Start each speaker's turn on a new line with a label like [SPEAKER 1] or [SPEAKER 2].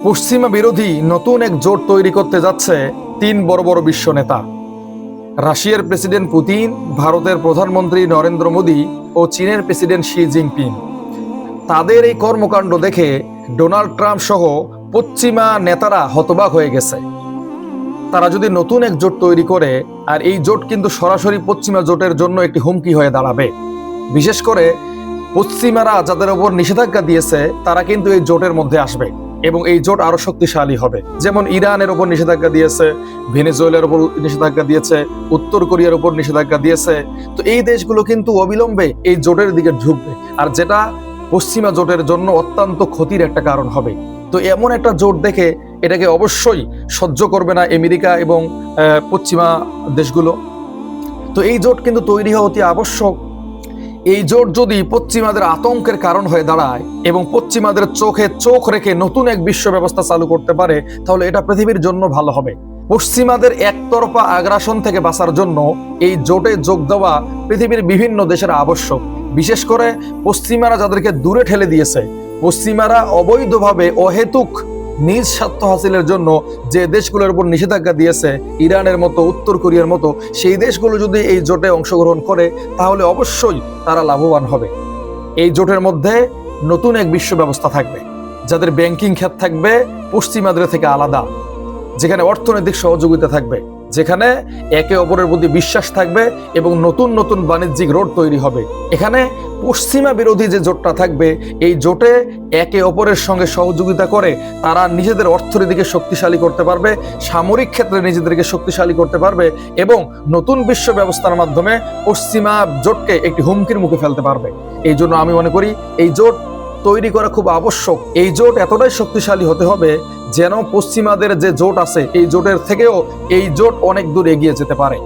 [SPEAKER 1] পশ্চিমা বিরোধী নতুন এক জোট তৈরি করতে যাচ্ছে তিন বড় বড় বিশ্ব নেতা। রাশিয়ার প্রেসিডেন্ট পুতিন, ভারতের প্রধানমন্ত্রী নরেন্দ্র মোদী ও চীনের প্রেসিডেন্ট শি জিনপিং। তাদের এই কর্মকাণ্ড দেখে ডোনাল্ড ট্রাম্প সহ পশ্চিমা নেতারা হতবাক হয়ে গেছে। তারা যদি নতুন এক জোট তৈরি করে, আর এই জোট কিন্তু সরাসরি পশ্চিমা জোটের জন্য একটি হুমকি হয়ে দাঁড়াবে। বিশেষ করে পশ্চিমারা যাদের ওপর নিষেধাজ্ঞা দিয়েছে, তারা কিন্তু এই জোটের মধ্যে আসবে। এবং এই জোট আরও শক্তিশালী হবে। যেমন ইরানের উপর নিষেধাজ্ঞা দিয়েছে, ভেনেজুয়েলার উপর নিষেধাজ্ঞা দিয়েছে, উত্তর কোরিয়ার উপর নিষেধাজ্ঞা দিয়েছে। তো এই দেশগুলো কিন্তু অবিলম্বে এই জোটের দিকে ঢুকবে। আর যেটা পশ্চিমা জোটের জন্য অত্যন্ত ক্ষতির একটা কারণ হবে। তো এমন একটা জোট দেখে এটাকে অবশ্যই সহ্য করবে না আমেরিকা এবং পশ্চিমা দেশগুলো। তো এই জোট কিন্তু তৈরি হওয়া অতি আবশ্যক। এই জোট যদি পশ্চিমাদের আতঙ্কের কারণ হয়ে দাঁড়ায় এবং পশ্চিমাদের চোখে চোখ রেখে নতুন এক বিশ্ব ব্যবস্থা চালু করতে পারে, তাহলে এটা পৃথিবীর জন্য ভালো হবে। পশ্চিমাদের একতরফা আগ্রাসন থেকে বাঁচার জন্য এই জোটে যোগ দেওয়া পৃথিবীর বিভিন্ন দেশের আবশ্যক। বিশেষ করে পশ্চিমারা যাদেরকে দূরে ঠেলে দিয়েছে। পশ্চিমারা অবৈধভাবে অহেতুক নিজ স্বার্থ হাসিলের জন্য যে দেশগুলোর উপর নিষেধাজ্ঞা দিয়েছে, ইরানের মতো, উত্তর কোরিয়ার মতো, সেই দেশগুলো যদি এই জোটে অংশগ্রহণ করে, তাহলে অবশ্যই তারা লাভবান হবে। এই জোটের মধ্যে নতুন এক বিশ্ব ব্যবস্থা থাকবে, যাদের ব্যাংকিং খ্যাত থাকবে পশ্চিমাদের থেকে আলাদা, যেখানে অর্থনৈতিক সহযোগিতা থাকবে। যেখানে একে অপরের প্রতি বিশ্বাস থাকবে এবং নতুন নতুন বাণিজ্যিক রোড তৈরি হবে। এখানে পশ্চিমা বিরোধী যে জোটটা থাকবে, এই জোটে একে অপরের সঙ্গে সহযোগিতা করে তারা নিজেদের অর্থনীতিকে শক্তিশালী করতে পারবে, সামরিক ক্ষেত্রে নিজেদেরকে শক্তিশালী করতে পারবে এবং নতুন বিশ্ব ব্যবস্থার মাধ্যমে পশ্চিমা জোটকে একটি হুমকির মুখে ফেলতে পারবে। এই জন্য আমি মনে করি, এই জোট তৈরি করা খুব আবশ্যক। এই জোট এতটাই শক্তিশালী হতে হবে যেন পশ্চিমাদের যে জোট আছে, এই জোটের থেকেও এই জোট অনেক দূর এগিয়ে যেতে পারে।